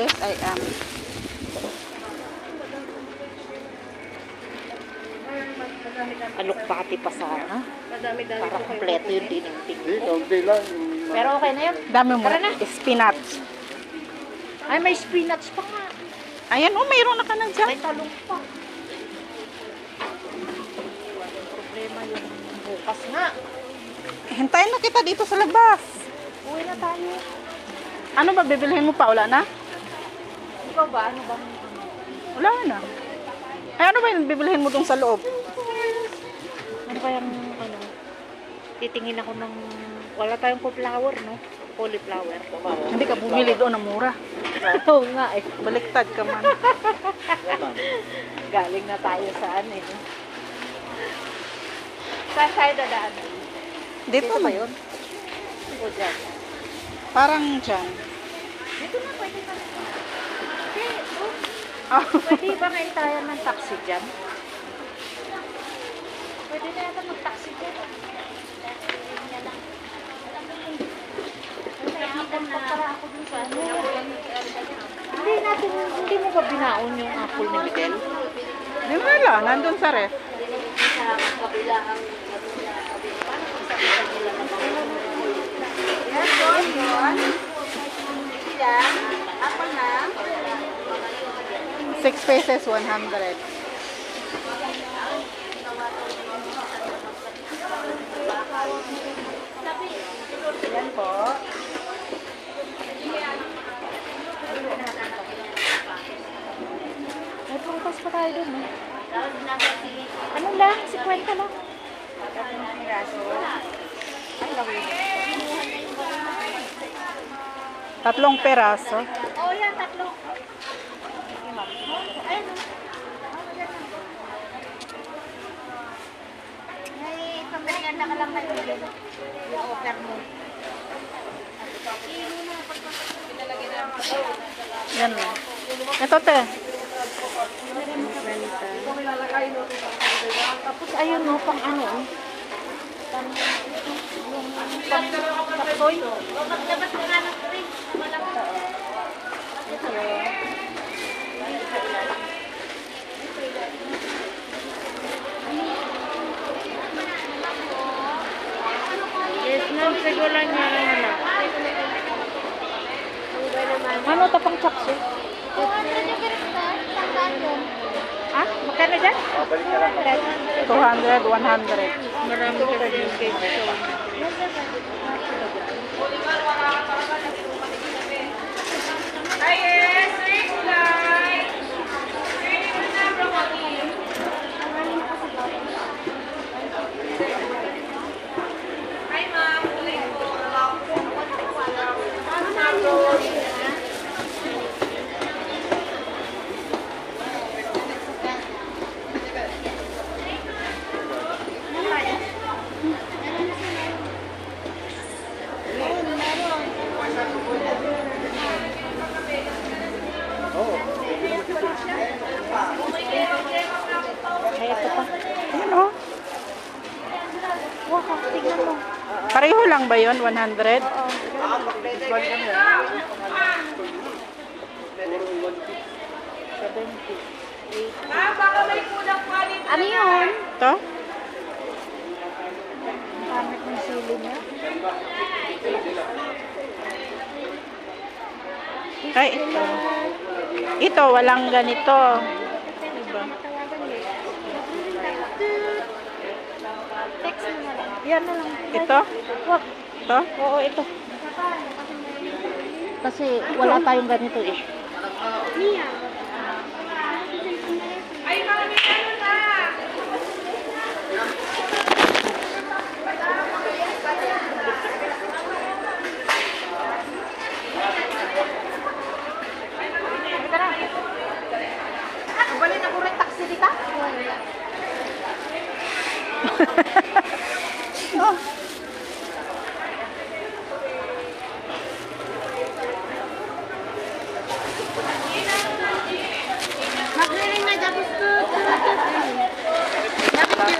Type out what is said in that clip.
Yes, I am. Alukbati pa sana. Madami-dami Para kompleto yung diniting. Hindi, lang. Pero okay na yun. Dami mo. Tara na. Spinach. Ay, may spinach pa nga. Ayan, oh, mayroon na ka na dyan. May talong pa. Problema yung bukas nga. Hintayin na kita dito sa labas. Uwi na tayo. Ano ba, bibilhin mo pa? Wala na? Ikaw ba? Ano ba? Wala na. Ay, ano ba yung bibilhin mo dong sa loob? Ano ba yung ano? Titingin ako ng... Wala tayong cauliflower, no? Cauliflower. Hindi ka bumili doon ng mura. Oo nga eh. Baliktad ka man. Galing na tayo saan eh. Saan tayo dadaan? Dito, Dito ba yun? O dyan? Parang dyan. Dito na, pwede na. Oh. Ah, Pwede ba may tayo ng taxi dyan? Pwede na yata mag-taxi dyan. Sa ano. Hindi natin, hindi mo ba binaon yung apple ni Miguel? Di mo wala, nandun sa ref. Six pesos, 100. Yan po. May prutas pa tayo dun, eh. Ano lang, 50 lang. Ay, lawin. Tatlong peraso. Oo, yan, tatlo. Ayun. May pagkaganda ka lang kayo din. Yung offer mo. Yan lang. Ito te. Tapos ayun no, pang ano. oh. Pang yung pang kapoy. Maglabas ka nga ng rin. Yes, ma'am. Siguro lang niya lang na. Ano ito pang chapsu? Ah, magkano dyan? 200, 100. Marami kasi yung cake. Pareho lang ba yun? 100? Ano yun? Ito? Pangit ng sili niya. Ay, ito. Ito, walang ganito. Diba? Text mo na lang. Yan na lang. Ito? Wag. Ito? Oo, ito. Kasi wala tayong ganito eh. Tara. Kabalin ako rin taxi dita. Oh,